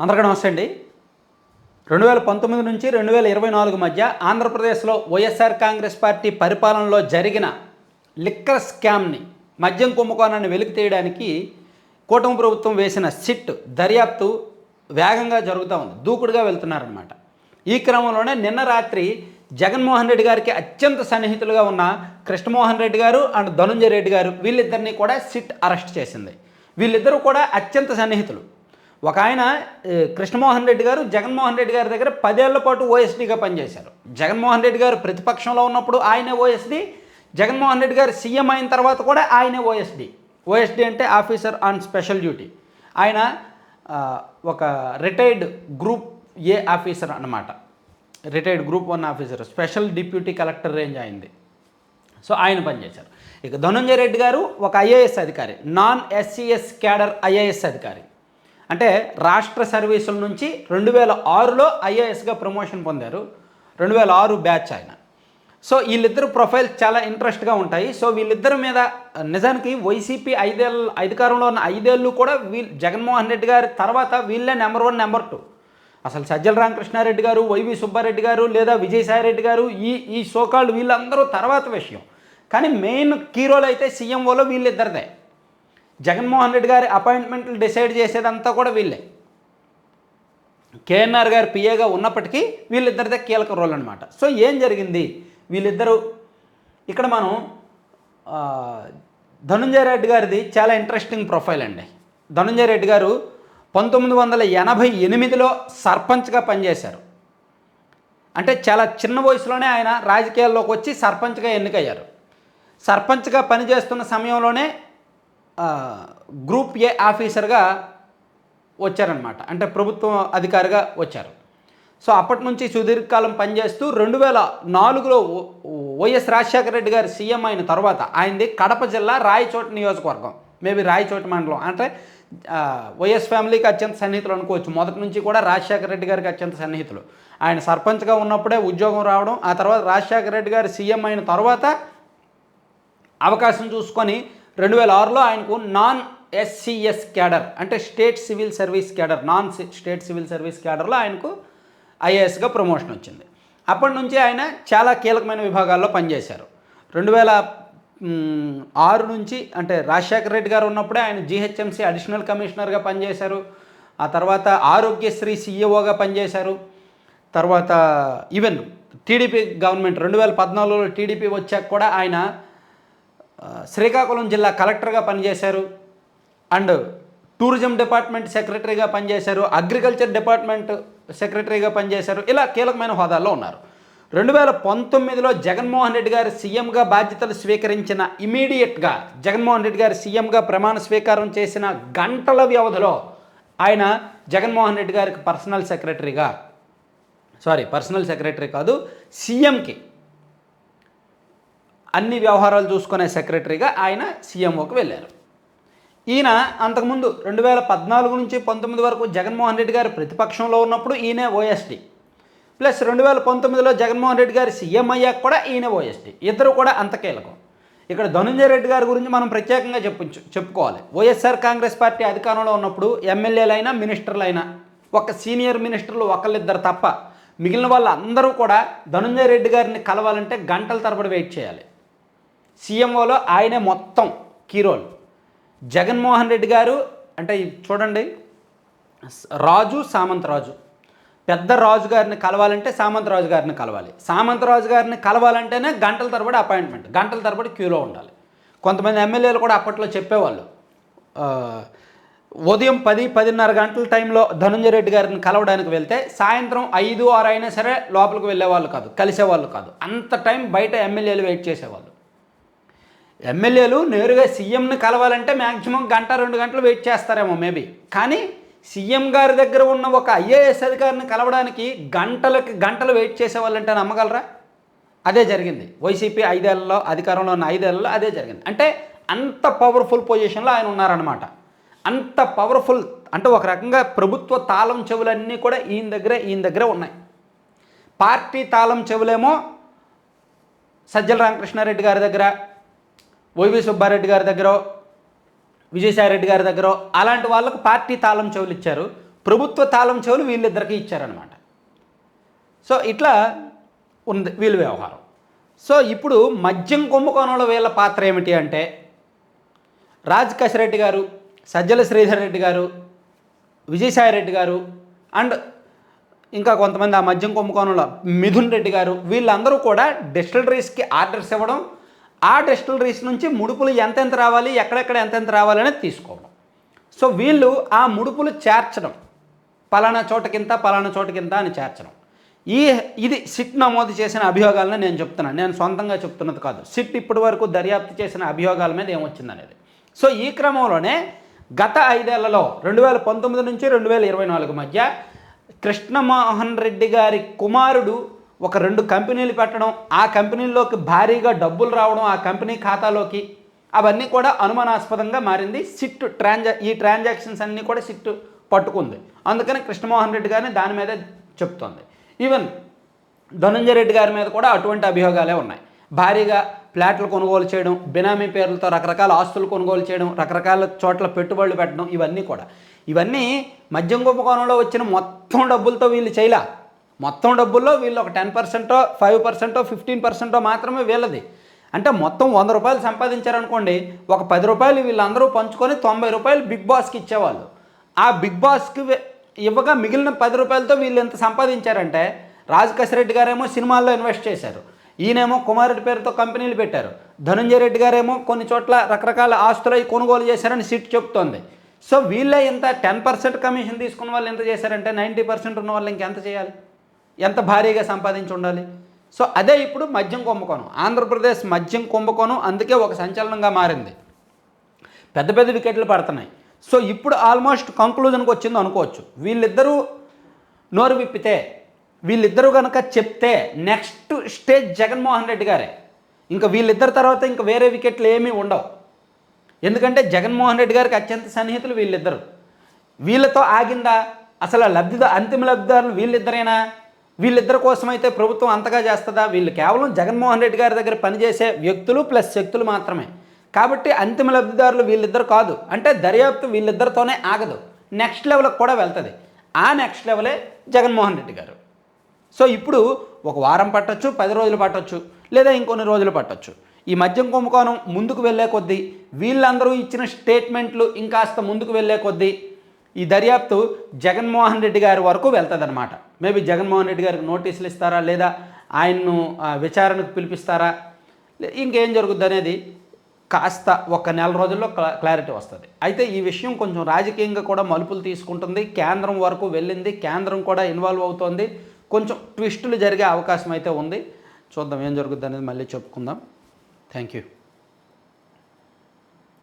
అందరికీ నమస్తే అండి. రెండు వేల పంతొమ్మిది నుంచి రెండు వేల ఇరవై నాలుగు మధ్య ఆంధ్రప్రదేశ్లో వైఎస్ఆర్ కాంగ్రెస్ పార్టీ పరిపాలనలో జరిగిన లిక్కర్ స్కామ్ని మద్యం కుంభకోణాన్ని వెలికి తీయడానికి కూటమి ప్రభుత్వం వేసిన సిట్ దర్యాప్తు వేగంగా జరుగుతూ ఉంది. దూకుడుగా వెళ్తున్నారనమాట ఈ క్రమంలోనే నిన్న రాత్రి జగన్మోహన్ రెడ్డి గారికి అత్యంత సన్నిహితులుగా ఉన్న కృష్ణమోహన్ రెడ్డి గారు అండ్ ధనుంజయ రెడ్డి గారు వీళ్ళిద్దరిని కూడా సిట్ అరెస్ట్ చేసింది. వీళ్ళిద్దరూ కూడా అత్యంత సన్నిహితులు. ఒక ఆయన కృష్ణమోహన్ రెడ్డి గారు జగన్మోహన్ రెడ్డి గారి దగ్గర పదేళ్ళ పాటు ఓఎస్డీగా పనిచేశారు. జగన్మోహన్ రెడ్డి గారు ప్రతిపక్షంలో ఉన్నప్పుడు ఆయనే ఓఎస్డీ జగన్మోహన్ రెడ్డి గారు సీఎం అయిన తర్వాత కూడా ఆయనే ఓఎస్డీ ఓఎస్డీ అంటే ఆఫీసర్ ఆన్ స్పెషల్ డ్యూటీ. ఆయన ఒక రిటైర్డ్ గ్రూప్ ఏ ఆఫీసర్ అన్నమాట. Retired group one officer special deputy collector range అయింది సో ఆయన పనిచేశారు. ఇక ధనంజయ రెడ్డి గారు ఒక ఐఏఎస్ అధికారి నాన్ ఎస్సీఎస్ క్యాడర్ ఐఏఎస్ అధికారి. అంటే రాష్ట్ర సర్వీసుల నుంచి రెండు వేల ఆరులో ఐఏఎస్గా ప్రమోషన్ పొందారు. రెండు వేల ఆరు బ్యాచ్ ఆయన. సో వీళ్ళిద్దరు ప్రొఫైల్ చాలా ఇంట్రెస్ట్గా ఉంటాయి. సో వీళ్ళిద్దరి మీద నిజానికి వైసీపీ ఐదేళ్ళు అధికారంలో ఉన్న ఐదేళ్ళు కూడా వీళ్ళు జగన్మోహన్ రెడ్డి గారి తర్వాత వీళ్ళే నెంబర్ వన్ నెంబర్ టూ. అసలు సజ్జల రామకృష్ణారెడ్డి గారు వైవి సుబ్బారెడ్డి గారు లేదా విజయసాయిరెడ్డి గారు ఈ ఈ సోకాళ్ళు వీళ్ళందరూ తర్వాత విషయం. కానీ మెయిన్ కీ రోల్ అయితే సీఎంఓలో వీళ్ళిద్దరిదే. జగన్మోహన్ రెడ్డి గారి అపాయింట్మెంట్లు డిసైడ్ చేసేదంతా కూడా వీళ్ళే. కేఎన్ఆర్ గారు పిఏగా ఉన్నప్పటికీ వీళ్ళిద్దరిదే కీలక రోల్ అనమాట సో ఏం జరిగింది? వీళ్ళిద్దరూ ఇక్కడ మనం ధనుంజయ రెడ్డి గారిది చాలా ఇంట్రెస్టింగ్ ప్రొఫైల్ అండి. ధనుంజయ రెడ్డి గారు పంతొమ్మిది వందల ఎనభై ఎనిమిదిలో సర్పంచ్గా పనిచేశారు. అంటే చాలా చిన్న వయసులోనే ఆయన రాజకీయాల్లోకి వచ్చి సర్పంచ్గా ఎన్నికయ్యారు. సర్పంచ్గా పనిచేస్తున్న సమయంలోనే గ్రూప్ ఏ ఆఫీసర్గా వచ్చారనమాట అంటే ప్రభుత్వం అధికారిగా వచ్చారు. సో అప్పటి నుంచి సుదీర్ఘకాలం పనిచేస్తూ రెండు వేల నాలుగులో వైఎస్ రాజశేఖర రెడ్డి గారు సీఎం అయిన తర్వాత ఆయనది కడప జిల్లా రాయచోట నియోజకవర్గం. మేబీ రాయచోట మండలం. అంటే వైఎస్ ఫ్యామిలీకి అత్యంత సన్నిహితులు అనుకోవచ్చు. మొదటి నుంచి కూడా రాజశేఖర రెడ్డి గారికి అత్యంత సన్నిహితులు. ఆయన సర్పంచ్గా ఉన్నప్పుడే ఉద్యోగం రావడం ఆ తర్వాత రాజశేఖర రెడ్డి గారు సీఎం అయిన తర్వాత అవకాశం చూసుకొని రెండు వేల ఆరులో ఆయనకు నాన్ ఎస్సీఎస్ క్యాడర్ అంటే state civil service cadre non C- state civil service క్యాడర్లో ఆయనకు ఐఏఎస్గా ప్రమోషన్ వచ్చింది. అప్పటి నుంచి ఆయన చాలా కీలకమైన విభాగాల్లో పనిచేశారు. రెండు వేల ఆరు నుంచి అంటే రాజశేఖర రెడ్డి గారు ఉన్నప్పుడే ఆయన జీహెచ్ఎంసీ అడిషనల్ కమిషనర్గా పనిచేశారు. ఆ తర్వాత ఆరోగ్యశ్రీ సీఈఓగా పనిచేశారు. తర్వాత ఈవెన్ టీడీపీ గవర్నమెంట్ రెండు వేల పద్నాలుగులో టీడీపీ వచ్చాక కూడా ఆయన శ్రీకాకుళం జిల్లా కలెక్టర్గా పనిచేశారు. అండ్ టూరిజం డిపార్ట్మెంట్ సెక్రటరీగా పనిచేశారు. అగ్రికల్చర్ డిపార్ట్మెంట్ సెక్రటరీగా పనిచేశారు. ఇలా కీలకమైన హోదాల్లో ఉన్నారు. రెండు వేల పంతొమ్మిదిలో జగన్మోహన్ రెడ్డి గారు సీఎంగా బాధ్యతలు స్వీకరించిన ఇమీడియట్గా జగన్మోహన్ రెడ్డి గారు సీఎంగా ప్రమాణ స్వీకారం చేసిన గంటల వ్యవధిలో ఆయన జగన్మోహన్ రెడ్డి గారికి పర్సనల్ సెక్రటరీగా సారీ పర్సనల్ సెక్రటరీ కాదు సీఎంకి అన్ని వ్యవహారాలు చూసుకునే సెక్రటరీగా ఆయన సీఎంఓకి వెళ్ళారు. ఈయన అంతకుముందు రెండు వేల పద్నాలుగు నుంచి పంతొమ్మిది వరకు జగన్మోహన్ రెడ్డి గారు ప్రతిపక్షంలో ఉన్నప్పుడు ఈయనే ఓఎస్డి ప్లస్ రెండు వేల పంతొమ్మిదిలో జగన్మోహన్ రెడ్డి గారు సీఎం అయ్యాక కూడా ఈయన ఓఎస్డి ఇద్దరు కూడా అంత కీలకం. ఇక్కడ ధనుంజయ రెడ్డి గారి గురించి మనం ప్రత్యేకంగా చెప్పు చెప్పుకోవాలి. వైఎస్ఆర్ కాంగ్రెస్ పార్టీ అధికారంలో ఉన్నప్పుడు ఎమ్మెల్యేలైనా మినిస్టర్లైనా ఒక సీనియర్ మినిస్టర్లు ఒకళ్ళిద్దరు తప్ప మిగిలిన వాళ్ళందరూ కూడా ధనుంజయ రెడ్డి గారిని కలవాలంటే గంటల తరబడి వెయిట్ చేయాలి. సీఎంఓలో ఆయనే మొత్తం కీరోల్ జగన్మోహన్ రెడ్డి గారు అంటే చూడండి రాజు సామంతరాజు పెద్ద రాజు గారిని కలవాలంటే సామంతరాజు గారిని కలవాలి. సామంతరాజు గారిని కలవాలంటేనే గంటల తరబడి అపాయింట్మెంట్ గంటల తరబడి క్యూలో ఉండాలి. కొంతమంది ఎమ్మెల్యేలు కూడా అప్పట్లో చెప్పేవాళ్ళు. ఉదయం పది పదిన్నర గంటల టైంలో ధనుంజయ రెడ్డి గారిని కలవడానికి వెళ్తే సాయంత్రం ఐదు ఆరు అయినా సరే లోపలికి వెళ్ళేవాళ్ళు కాదు కలిసేవాళ్ళు కాదు. అంత టైం బయట ఎమ్మెల్యేలు వెయిట్ చేసేవాళ్ళు. ఎమ్మెల్యేలు నేరుగా సీఎంని కలవాలంటే మ్యాక్సిమం గంట రెండు గంటలు వెయిట్ చేస్తారేమో మేబీ. కానీ సీఎం గారి దగ్గర ఉన్న ఒక ఐఏఎస్ అధికారిని కలవడానికి గంటలకి గంటలు వెయిట్ చేసేవాళ్ళంటే నమ్మగలరా? అదే జరిగింది. వైసీపీ ఐదేళ్ళలో అధికారంలో ఉన్న ఐదేళ్ళలో అదే జరిగింది. అంటే అంత పవర్ఫుల్ పొజిషన్లో ఆయన ఉన్నారనమాట అంత పవర్ఫుల్ అంటే ఒక రకంగా ప్రభుత్వ తాళం చెవులన్నీ కూడా ఈయన దగ్గరే ఈయన దగ్గరే ఉన్నాయి. పార్టీ తాళం చెవులేమో సజ్జల రామకృష్ణారెడ్డి గారి దగ్గర వైవి సుబ్బారెడ్డి గారి దగ్గర విజయసాయిరెడ్డి గారి దగ్గర అలాంటి వాళ్ళకు పార్టీ తాళం చెవులు ఇచ్చారు. ప్రభుత్వ తాళం చెవులు వీళ్ళిద్దరికీ ఇచ్చారనమాట సో ఇట్లా ఉంది వీళ్ళ వ్యవహారం. సో ఇప్పుడు మద్యం కుంభకోణంలో వీళ్ళ పాత్ర ఏమిటి అంటే రాజ్ కసిరెడ్డి గారు సజ్జల శ్రీధర్ రెడ్డి గారు విజయసాయి రెడ్డి గారు అండ్ ఇంకా కొంతమంది ఆ మద్యం కుంభకోణంలో మిథున్ రెడ్డి గారు వీళ్ళందరూ కూడా డిస్టిలరీస్కి ఆర్డర్స్ ఇవ్వడం ఆ డిస్టిలరీస్ నుంచి ముడుపులు ఎంతెంత రావాలి ఎక్కడెక్కడ ఎంతెంత రావాలి అనేది తీసుకోవడం. సో వీళ్ళు ఆ ముడుపులు చేర్చడం. పలానా చోటకింత పలానా చోటకింత అని చేర్చడం. ఈ ఇది సిట్ నమోదు చేసిన అభియోగాలను నేను చెప్తున్నాను. నేను సొంతంగా చెప్తున్నది కాదు. సిట్ ఇప్పటి వరకు దర్యాప్తు చేసిన అభియోగాల మీద ఏమొచ్చిందనేది సో ఈ క్రమంలోనే గత ఐదేళ్ళలో రెండు వేల పంతొమ్మిది నుంచి రెండు వేల ఇరవై నాలుగు మధ్య కృష్ణమోహన్ రెడ్డి గారి కుమారుడు ఒక రెండు కంపెనీలు పెట్టడం ఆ కంపెనీల్లోకి భారీగా డబ్బులు రావడం ఆ కంపెనీ ఖాతాలోకి అవన్నీ కూడా అనుమానాస్పదంగా మారింది. సిట్ ట్రాన్జా ఈ ట్రాన్సాక్షన్స్ అన్నీ కూడా సిట్ పట్టుకుంది. అందుకని కృష్ణమోహన్ రెడ్డి గారిని దాని మీదే చెప్తోంది. ఈవెన్ ధనంజయ రెడ్డి గారి మీద కూడా అటువంటి అభియోగాలే ఉన్నాయి. భారీగా ఫ్లాట్లు కొనుగోలు చేయడం బినామీ పేర్లతో రకరకాల ఆస్తులు కొనుగోలు చేయడం రకరకాల చోట్ల పెట్టుబడులు పెట్టడం ఇవన్నీ కూడా. ఇవన్నీ మద్యం కుంభకోణంలో వచ్చిన మొత్తం డబ్బులతో వీళ్ళు చేయలా. మొత్తం డబ్బుల్లో వీళ్ళు ఒక టెన్ పర్సెంటో ఫైవ్ పర్సెంటో ఫిఫ్టీన్ పర్సెంటో మాత్రమే వీళ్ళది. అంటే మొత్తం వంద రూపాయలు సంపాదించారనుకోండి ఒక పది రూపాయలు వీళ్ళందరూ పంచుకొని తొంభై రూపాయలు బిగ్ బాస్కి ఇచ్చేవాళ్ళు. ఆ బిగ్ బాస్కి ఇవ్వగా మిగిలిన పది రూపాయలతో వీళ్ళు ఎంత సంపాదించారంటే రాజ్ రెడ్డి గారేమో సినిమాల్లో ఇన్వెస్ట్ చేశారు. ఈయనేమో కుమారెడ్డి పేరుతో కంపెనీలు పెట్టారు. ధనంజయ రెడ్డి గారేమో కొన్ని చోట్ల రకరకాల ఆస్తులు కొనుగోలు చేశారని సిట్ చెప్తోంది. సో వీళ్ళే ఇంత టెన్ పర్సెంట్ కమిషన్ తీసుకున్న వాళ్ళు ఎంత చేశారంటే నైంటీ పర్సెంట్ ఉన్న వాళ్ళు ఇంకెంత చేయాలి? ఎంత భారీగా సంపాదించి ఉండాలి? సో అదే ఇప్పుడు మద్యం కుంభకోణం. ఆంధ్రప్రదేశ్ మద్యం కుంభకోణం అందుకే ఒక సంచలనంగా మారింది. పెద్ద పెద్ద వికెట్లు పడుతున్నాయి. సో ఇప్పుడు ఆల్మోస్ట్ కంక్లూజన్కి వచ్చింది అనుకోవచ్చు. వీళ్ళిద్దరూ నోరు విప్పితే వీళ్ళిద్దరూ కనుక చెప్తే నెక్స్ట్ స్టేజ్ జగన్మోహన్ రెడ్డి గారే. ఇంకా వీళ్ళిద్దరి తర్వాత ఇంకా వేరే వికెట్లు ఏమీ ఉండవు. ఎందుకంటే జగన్మోహన్ రెడ్డి గారికి అత్యంత సన్నిహితులు వీళ్ళిద్దరు. వీళ్ళతో ఆగిందా? అసలు లబ్ధిదారు అంతిమ లబ్ధిదారులు వీళ్ళిద్దరేనా? వీళ్ళిద్దరి కోసమైతే ప్రభుత్వం అంతగా చేస్తుందా? వీళ్ళు కేవలం జగన్మోహన్ రెడ్డి గారి దగ్గర పనిచేసే వ్యక్తులు ప్లస్ శక్తులు మాత్రమే. కాబట్టి అంతిమ లబ్ధిదారులు వీళ్ళిద్దరు కాదు. అంటే దర్యాప్తు వీళ్ళిద్దరితోనే ఆగదు. నెక్స్ట్ లెవెల్కి కూడా వెళ్తుంది. ఆ నెక్స్ట్ లెవెలే జగన్మోహన్ రెడ్డి గారు. సో ఇప్పుడు ఒక వారం పట్టొచ్చు పది రోజులు పట్టొచ్చు లేదా ఇంకొన్ని రోజులు పట్టొచ్చు. ఈ మద్యం కుంభకోణం ముందుకు వెళ్ళే కొద్దీ వీళ్ళందరూ ఇచ్చిన స్టేట్మెంట్లు ఇంకాస్త ముందుకు వెళ్ళే కొద్దీ ఈ దర్యాప్తు జగన్మోహన్ రెడ్డి గారి వరకు వెళ్తుందన్నమాట. మేబీ జగన్మోహన్ రెడ్డి గారికి నోటీసులు ఇస్తారా లేదా ఆయన్ను విచారణకు పిలిపిస్తారా? ఇంకేం జరుగుద్ది అనేది కాస్త ఒక నెల రోజుల్లో క్లారిటీ వస్తుంది. అయితే ఈ విషయం కొంచెం రాజకీయంగా కూడా మలుపులు తీసుకుంటుంది. కేంద్రం వరకు వెళ్ళింది కేంద్రం కూడా ఇన్వాల్వ్ అవుతోంది. కొంచెం ట్విస్టులు జరిగే అవకాశం అయితే ఉంది. చూద్దాం ఏం జరుగుద్ది అనేది మళ్ళీ చెప్పుకుందాం. Thank you.